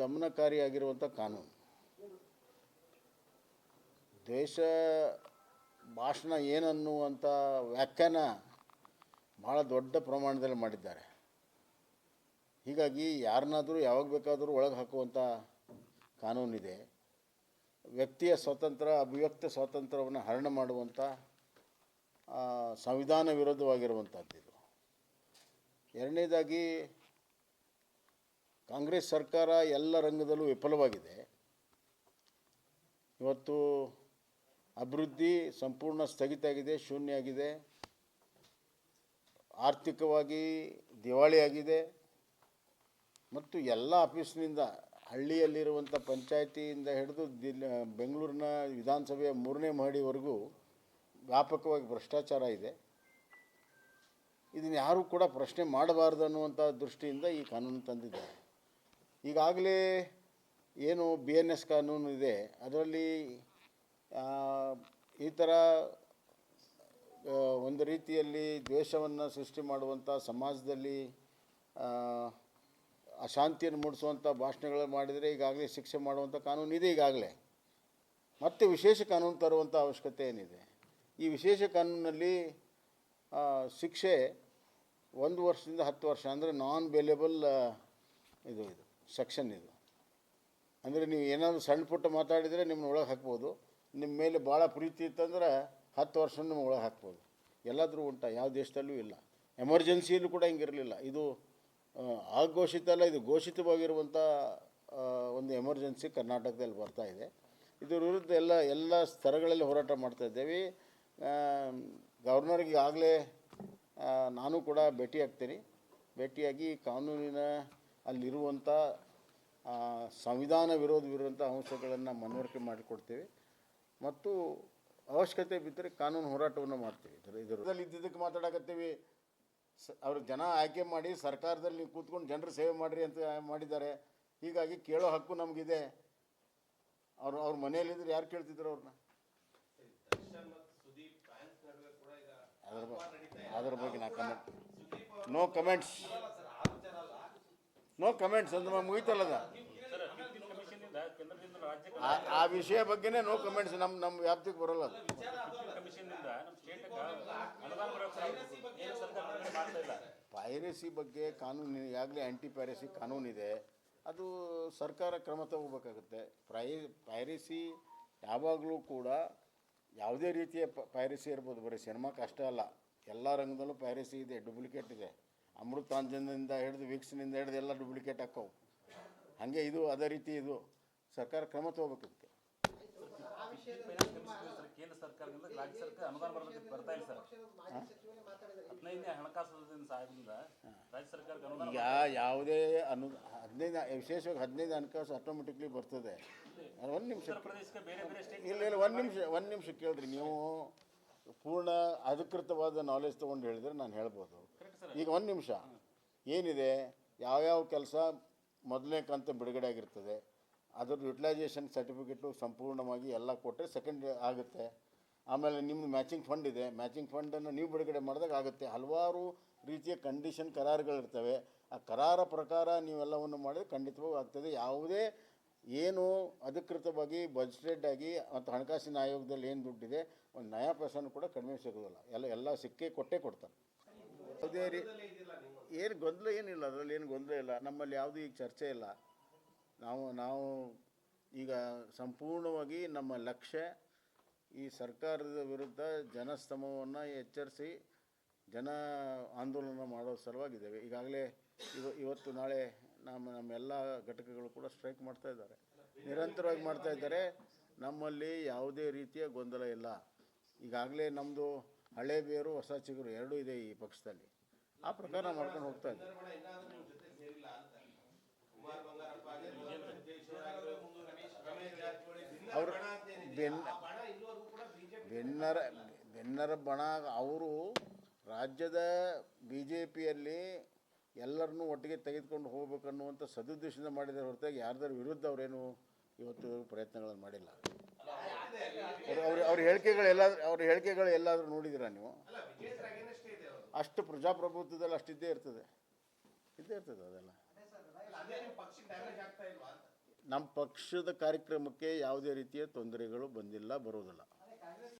ದಮನಕಾರಿಯಾಗಿರುವಂಥ ಕಾನೂನು. ದೇಶ ಭಾಷಣ ಏನನ್ನುವಂಥ ವ್ಯಾಖ್ಯಾನ ಭಾಳ ದೊಡ್ಡ ಪ್ರಮಾಣದಲ್ಲಿ ಮಾಡಿದ್ದಾರೆ. ಹೀಗಾಗಿ ಯಾರನ್ನಾದರೂ ಯಾವಾಗ ಬೇಕಾದರೂ ಒಳಗೆ ಹಾಕುವಂಥ ಕಾನೂನಿದೆ. ವ್ಯಕ್ತಿಯ ಸ್ವಾತಂತ್ರ್ಯ ಅಭಿವ್ಯಕ್ತ ಸ್ವಾತಂತ್ರ್ಯವನ್ನು ಹರಣ ಮಾಡುವಂಥ ಸಂವಿಧಾನ ವಿರೋಧವಾಗಿರುವಂಥದ್ದು ಎರಡನೇದಾಗಿ ಕಾಂಗ್ರೆಸ್ ಸರ್ಕಾರ ಎಲ್ಲ ರಂಗದಲ್ಲೂ ವಿಫಲವಾಗಿದೆ. ಇವತ್ತು ಅಭಿವೃದ್ಧಿ ಸಂಪೂರ್ಣ ಸ್ಥಗಿತ ಆಗಿದೆ, ಶೂನ್ಯ ಆಗಿದೆ. ಆರ್ಥಿಕವಾಗಿ ದಿವಾಳಿಯಾಗಿದೆ ಮತ್ತು ಎಲ್ಲ ಆಫೀಸ್ನಿಂದ ಹಳ್ಳಿಯಲ್ಲಿರುವಂಥ ಪಂಚಾಯತಿಯಿಂದ ಹಿಡಿದು ದಿಲ್, ಬೆಂಗಳೂರಿನ ವಿಧಾನಸಭೆಯ ಮೂರನೇ ಮಹಡಿವರೆಗೂ ವ್ಯಾಪಕವಾಗಿ ಭ್ರಷ್ಟಾಚಾರ ಇದೆ. ಇದನ್ನು ಯಾರೂ ಕೂಡ ಪ್ರಶ್ನೆ ಮಾಡಬಾರ್ದು ಅನ್ನುವಂಥ ದೃಷ್ಟಿಯಿಂದ ಈ ಕಾನೂನು ತಂದಿದ್ದಾರೆ. ಈಗಾಗಲೇ ಏನು ಬಿ ಎನ್ ಎಸ್ ಕಾನೂನು ಇದೆ, ಅದರಲ್ಲಿ ಈ ಥರ ಒಂದು ರೀತಿಯಲ್ಲಿ ದ್ವೇಷವನ್ನು ಸೃಷ್ಟಿ ಮಾಡುವಂಥ ಸಮಾಜದಲ್ಲಿ ಅಶಾಂತಿಯನ್ನು ಮೂಡಿಸುವಂಥ ಭಾಷಣಗಳು ಮಾಡಿದರೆ ಈಗಾಗಲೇ ಶಿಕ್ಷೆ ಮಾಡುವಂಥ ಕಾನೂನು ಇದೆ ಈಗಾಗಲೇ. ಮತ್ತೆ ವಿಶೇಷ ಕಾನೂನು ತರುವಂಥ ಅವಶ್ಯಕತೆ ಏನಿದೆ? ಈ ವಿಶೇಷ ಕಾನೂನಲ್ಲಿ ಶಿಕ್ಷೆ ಒಂದು ವರ್ಷದಿಂದ ಹತ್ತು ವರ್ಷ ಅಂದರೆ ನಾನ್ ಬೇಲೇಬಲ್ ಇದು ಇದು. ಸೆಕ್ಷನ್ ಇದು. ಅಂದರೆ ನೀವು ಏನಾದರೂ ಸಣ್ಣ ಪುಟ್ಟ ಮಾತಾಡಿದರೆ ನಿಮ್ಮನ್ನ ಒಳಗೆ ಹಾಕ್ಬೋದು. ನಿಮ್ಮ ಮೇಲೆ ಭಾಳ ಪ್ರೀತಿ ಇತ್ತಂದ್ರೆ ಹತ್ತು ವರ್ಷ ನಿಮ್ಮ ಒಳಗೆ ಹಾಕ್ಬೋದು. ಎಲ್ಲಾದರೂ ಉಂಟ, ಯಾವ ದೇಶದಲ್ಲೂ ಇಲ್ಲ. ಎಮರ್ಜೆನ್ಸಿಯಲ್ಲೂ ಕೂಡ ಹಿಂಗಿರಲಿಲ್ಲ. ಇದು ಅಘೋಷಿತ ಅಲ್ಲ, ಇದು ಘೋಷಿತವಾಗಿರುವಂಥ ಒಂದು ಎಮರ್ಜೆನ್ಸಿ ಕರ್ನಾಟಕದಲ್ಲಿ ಬರ್ತಾ ಇದೆ. ಇದರ ವಿರುದ್ಧ ಎಲ್ಲ ಎಲ್ಲ ಸ್ತರಗಳಲ್ಲಿ ಹೋರಾಟ ಮಾಡ್ತಾ ಇದ್ದೇವೆ. ಗವರ್ನರ್ಗೆ ಆಗಲೇ ನಾನು ಕೂಡ ಭೇಟಿ ಆಗ್ತೀನಿ ಭೇಟಿಯಾಗಿ ಕಾನೂನಿನ ಅಲ್ಲಿರುವಂಥ ಸಂವಿಧಾನ ವಿರೋಧವಿರುವಂಥ ಅಂಶಗಳನ್ನು ಮನವರಿಕೆ ಮಾಡಿಕೊಡ್ತೇವೆ. ಮತ್ತು ಅವಶ್ಯಕತೆ ಬಿದ್ದರೆ ಕಾನೂನು ಹೋರಾಟವನ್ನು ಮಾಡ್ತೀವಿ. ಇದರ ಇದರಲ್ಲಿ ಇದ್ದಿದ್ದಕ್ಕೆ ಮಾತಾಡಕತ್ತೀವಿ. ಸ, ಅವ್ರ ಜನ ಆಯ್ಕೆ ಮಾಡಿ ಸರ್ಕಾರದಲ್ಲಿ ನೀವು ಕೂತ್ಕೊಂಡು ಜನರ ಸೇವೆ ಮಾಡಿರಿ ಅಂತ ಮಾಡಿದ್ದಾರೆ. ಹೀಗಾಗಿ ಕೇಳೋ ಹಕ್ಕು ನಮಗಿದೆ. ಅವ್ರು ಅವ್ರ ಮನೆಯಲ್ಲಿದ್ದರೆ ಯಾರು ಕೇಳ್ತಿದ್ರು ಅವ್ರನ್ನ? ಅದ್ರ ಬಗ್ಗೆ ನಾ comment no comments no comments ಅಂದ್ರೆ ಮುಗಿತಲ್ಲದ ಆ- ವಿಷಯ ಬಗ್ಗೆನೇ ನೋ ಕಮೆಂಟ್ಸ್ ನಮ್ಮ ನಮ್ಮ ವ್ಯಾಪ್ತಿಗೆ ಬರೋಲ್ಲ ಪೈರಸಿ ಬಗ್ಗೆ ಕಾನೂನು, ಈಗಾಗಲೇ ಆ್ಯಂಟಿ ಪೈರಸಿ ಕಾನೂನಿದೆ ಅದು ಸರ್ಕಾರ ಕ್ರಮ ತಗೋಬೇಕಾಗುತ್ತೆ. ಪ್ರೈ, ಪೈರಸಿ ಯಾವಾಗಲೂ ಕೂಡ ಯಾವುದೇ ರೀತಿಯ ಪೈರಸಿ ಇರ್ಬೋದು, ಬರೀ ಸಿನಿಮಾಕ್ಕೆ ಅಷ್ಟೇ ಅಲ್ಲ. ಎಲ್ಲ ರಂಗದಲ್ಲೂ ಪೈರಸಿ ಇದೆ, ಡುಪ್ಲಿಕೇಟ್ ಇದೆ. ಅಮೃತಾಂಜನದಿಂದ ಹಿಡಿದು ವಿಕ್ಸ್ನಿಂದ ಹಿಡಿದು ಎಲ್ಲ ಡೂಪ್ಲಿಕೇಟ್ ಹಾಕವು ಹಾಗೆ ಇದು ಅದೇ ರೀತಿ ಇದು ಸರ್ಕಾರ ಕ್ರಮ ತಗೋಬೇಕಂತೆ ಕೇಂದ್ರ ಸರ್ಕಾರದಿಂದ ರಾಜ್ಯ ಸರ್ಕಾರ ಅನುದಾನ ಬರಲಿಕ್ಕೆ ಬರ್ತಾ ಇಲ್ಲ ಸರ್. ಹದಿನೈದನೇ ಹಣಕಾಸು ಸಹಾಯದಿಂದ ರಾಜ್ಯ ಸರ್ಕಾರಕ್ಕೆ ಅನುದಾನ ಈಗ ಯಾವುದೇ ಅನು ಹದಿನೈದು ವಿಶೇಷವಾಗಿ ಹದಿನೈದು ಹಣಕಾಸು ಆಟೋಮೆಟಿಕ್ಲಿ ಬರ್ತದೆ. ಒಂದು ನಿಮಿಷ ಇಲ್ಲ ಇಲ್ಲ ಒಂದು ನಿಮಿಷ ಒಂದು ನಿಮಿಷ ಕೇಳಿದ್ರಿ ನೀವು ಪೂರ್ಣ ಅಧಿಕೃತವಾದ ನಾಲೆಜ್ ತೊಗೊಂಡು ಹೇಳಿದರೆ ನಾನು ಹೇಳ್ಬೋದು. ಈಗ ಒಂದು ನಿಮಿಷ. ಏನಿದೆ? ಯಾವ್ಯಾವ ಕೆಲಸ ಮೊದಲನೇ ಕಂತು ಬಿಡುಗಡೆ ಆಗಿರ್ತದೆ? ಅದ್ರದ್ದು ಯುಟಿಲೈಸೇಷನ್ ಸರ್ಟಿಫಿಕೇಟು ಸಂಪೂರ್ಣವಾಗಿ ಎಲ್ಲ ಕೊಟ್ಟರೆ ಸೆಕೆಂಡ್ ಆಗುತ್ತೆ. ಆಮೇಲೆ ನಿಮ್ಮದು ಮ್ಯಾಚಿಂಗ್ ಫಂಡ್ ಇದೆ. ಮ್ಯಾಚಿಂಗ್ ಫಂಡನ್ನು ನೀವು ಬಿಡುಗಡೆ ಮಾಡಿದಾಗ ಆಗುತ್ತೆ. ಹಲವಾರು ರೀತಿಯ ಕಂಡೀಷನ್ ಕರಾರುಗಳಿರ್ತವೆ. ಆ ಕರಾರ ಪ್ರಕಾರ ನೀವೆಲ್ಲವನ್ನು ಮಾಡಿದ್ರೆ ಖಂಡಿತವಾಗೂ ಆಗ್ತದೆ. ಯಾವುದೇ ಏನು ಅಧಿಕೃತವಾಗಿ ಬಜೆಟೆಡ್ ಆಗಿ ಮತ್ತು ಹಣಕಾಸಿನ ಆಯೋಗದಲ್ಲಿ ಏನು ದುಡ್ಡಿದೆ, ಒಂದು ನಯಾ ಪ್ರಸನ್ನ ಕೂಡ ಕಡಿಮೆ ಸಿಗೋದಿಲ್ಲ. ಎಲ್ಲ ಎಲ್ಲ ಸಿಕ್ಕೇ ಕೊಟ್ಟೇ ಕೊಡ್ತಾರೆ. ಯಾವುದೇ ರೀ ಏನು ಗೊಂದಲ ಏನಿಲ್ಲ, ಅದರಲ್ಲಿ ಏನು ಗೊಂದಲ ಇಲ್ಲ. ನಮ್ಮಲ್ಲಿ ಯಾವುದೂ ಈಗ ಚರ್ಚೆ ಇಲ್ಲ. ನಾವು ನಾವು ಈಗ ಸಂಪೂರ್ಣವಾಗಿ ನಮ್ಮ ಲಕ್ಷ್ಯ ಈ ಸರ್ಕಾರದ ವಿರುದ್ಧ ಜನಸ್ತಮವನ್ನು ಎಚ್ಚರಿಸಿ ಜನ ಆಂದೋಲನ ಮಾಡೋ ಸಲುವಾಗಿದ್ದೇವೆ. ಈಗಾಗಲೇ ಇವ ಇವತ್ತು ನಾಳೆ ನಮ್ಮ ನಮ್ಮ ಎಲ್ಲ ಘಟಕಗಳು ಕೂಡ ಸ್ಟ್ರೈಕ್ ಮಾಡ್ತಾ ಇದ್ದಾರೆ. ನಿರಂತರವಾಗಿ ಮಾಡ್ತಾ ಇದ್ದಾರೆ. ನಮ್ಮಲ್ಲಿ ಯಾವುದೇ ರೀತಿಯ ಗೊಂದಲ ಇಲ್ಲ. ಈಗಾಗಲೇ ನಮ್ಮದು ಹಳೆ ಬೇರು, ಹೊಸ ಚಿಗುರು ಎರಡೂ ಇದೆ ಈ ಪಕ್ಷದಲ್ಲಿ. ಆ ಪ್ರಕಾರ ಮಾಡ್ಕೊಂಡು ಹೋಗ್ತಾ ಇದ್ದೆ ಅವರು ಬೆನ್, ಬೆನ್ನರ ಬೆನ್ನರ ಬಣ, ಅವರು ರಾಜ್ಯದ ಬಿ ಜೆ ಪಿಯಲ್ಲಿ ಎಲ್ಲರನ್ನೂ ಒಟ್ಟಿಗೆ ತೆಗೆದುಕೊಂಡು ಹೋಗ್ಬೇಕನ್ನುವಂಥ ಸದುದ್ದೇಶದಿಂದ ಮಾಡಿದರೆ ಹೊರತಾಗಿ ಯಾರ್ದಾರ ವಿರುದ್ಧ ಅವರೇನು ಇವತ್ತು ಪ್ರಯತ್ನಗಳನ್ನು ಮಾಡಿಲ್ಲ. ಅವ್ರ ಅವ್ರ ಅವ್ರ ಹೇಳಿಕೆಗಳು ಎಲ್ಲಾದ್ರೂ ಅವ್ರ ಹೇಳಿಕೆಗಳು ಎಲ್ಲಾದರೂ ನೋಡಿದಿರಾ ನೀವು? ಅಷ್ಟು ಪ್ರಜಾಪ್ರಭುತ್ವದಲ್ಲಿ ಅಷ್ಟಿದ್ದೇ ಇರ್ತದೆ. ಇದ್ದೇ ಇರ್ತದೆ ಅದೆಲ್ಲ. ನಮ್ಮ ಪಕ್ಷದ ಕಾರ್ಯಕ್ರಮಕ್ಕೆ ಯಾವುದೇ ರೀತಿಯ ತೊಂದರೆಗಳು ಬಂದಿಲ್ಲ, ಬರೋದಿಲ್ಲ.